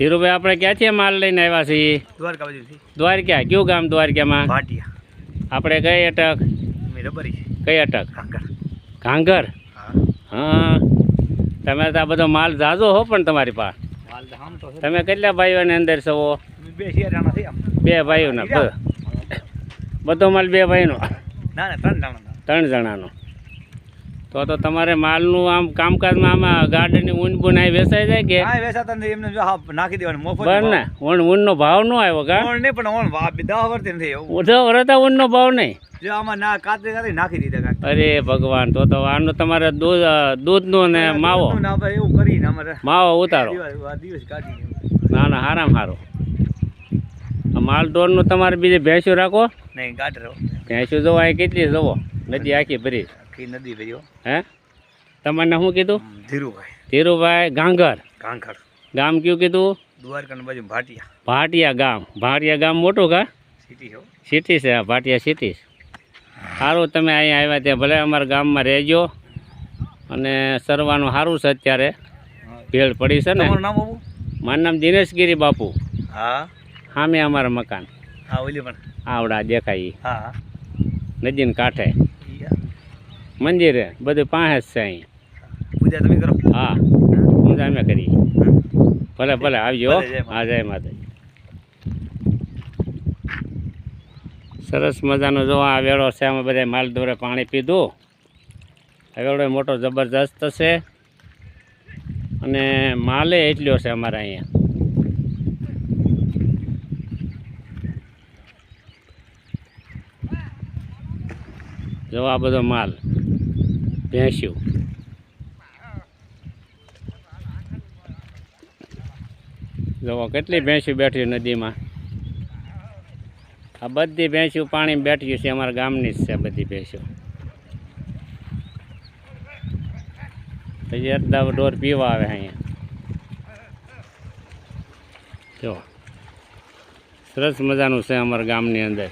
ધીરુભાઈ આપણે ક્યાંથી માલ લઈને આવ્યા છીએ. દ્વારકા બાજુથી. દ્વારકા? કયું ગામ દ્વારકામાં? ભાટિયા. આપણે કઈ અટક? રબરી કઈ અટક? કાંકર ઘાંઘર? હા. તમે તો આ બધો માલ ઝાઝો હો પણ તમારી પાસે. તમે કેટલા ભાઈઓની અંદર છો? બે ભાઈઓના બધો માલ બે ભાઈનો? ત્રણ જણાનો. તો તો તમારે માલનું આમ કામકાજમાં આમાં ગાર્ડનની ઊન બૂન આવી વેચાઈ જાય કે? હા વેસાતા નથી એમને જો નાખી દેવાનું મફત બરાબર ને ઊન ઊનનો ભાવ ન આવ્યો કા? ઊન નહીં પણ ઊન વા દવા વર્ષથી નથી એવું. ઉધો વરતા ઊનનો ભાવ નહીં? જો આમાં ના કાતરી કાતરી નાખી દીધા. અરે ભગવાન તો તો આનો તમારે દૂધ દૂધનો ને માવો. ના ભાઈ એવું કરીને અમારે માવો ઉતારો. દિવસ આ દિવસ કાઢી ના ના હારામ હારો. માલ ઢોરનું તમારે બીજે ભેંસો રાખો? નહીં કાઢ રહો. ભેંસો જોવો કેટલી જોવો? નદી આખી ભરી. આખી નદી ભર્યો હે. તમને શું કીધું? ધીરુભાઈ. ધીરુભાઈ ગાંગર. ગાંગર. ગામ કયું કીધું? દ્વારકાની બાજુ ભાટિયા. ભાટિયા ગામ. ભાટિયા ગામ મોટું કા? સિટી હો. સિટી છે ભાટિયા સિટી સારું તમે અહીંયા આવ્યા ત્યાં ભલે અમારા ગામમાં રહેજો. અને સરવાનું સારું છે અત્યારે. ભેળ પડી છે ને? તમારું મારું નામ દિનેશગીરી બાપુ. હા. સામે અમારા મકાન. હા ઓલી પણ. આવડા દેખાય. હા હા. નદીને કાંઠે. મંદિરે બધું પાસે જ છે અહીં પૂજા તમે કરો. હા. પૂજા અમે કરીએ. ભલે ભલે આવજો હા. જય માતાજી. સરસ મજાનો જો આ વેળો છે અમે બધા માલ દોરે પાણી પીધું. આ વેળો મોટો જબરજસ્ત છે. અને માલે એટલો છે અમારે અહીંયા. જો આ બધો માલ. ભેંસ્યું જુઓ, કેટલી ભેંસું બેઠી નદીમાં. આ બધી ભેંસું પાણી બેઠી છે, અમારા ગામની જ છે બધી ભેંસો પછી અડધા ઢોર પીવા આવે અહીંયા. જો સરસ મજાનું છે અમારા ગામની અંદર.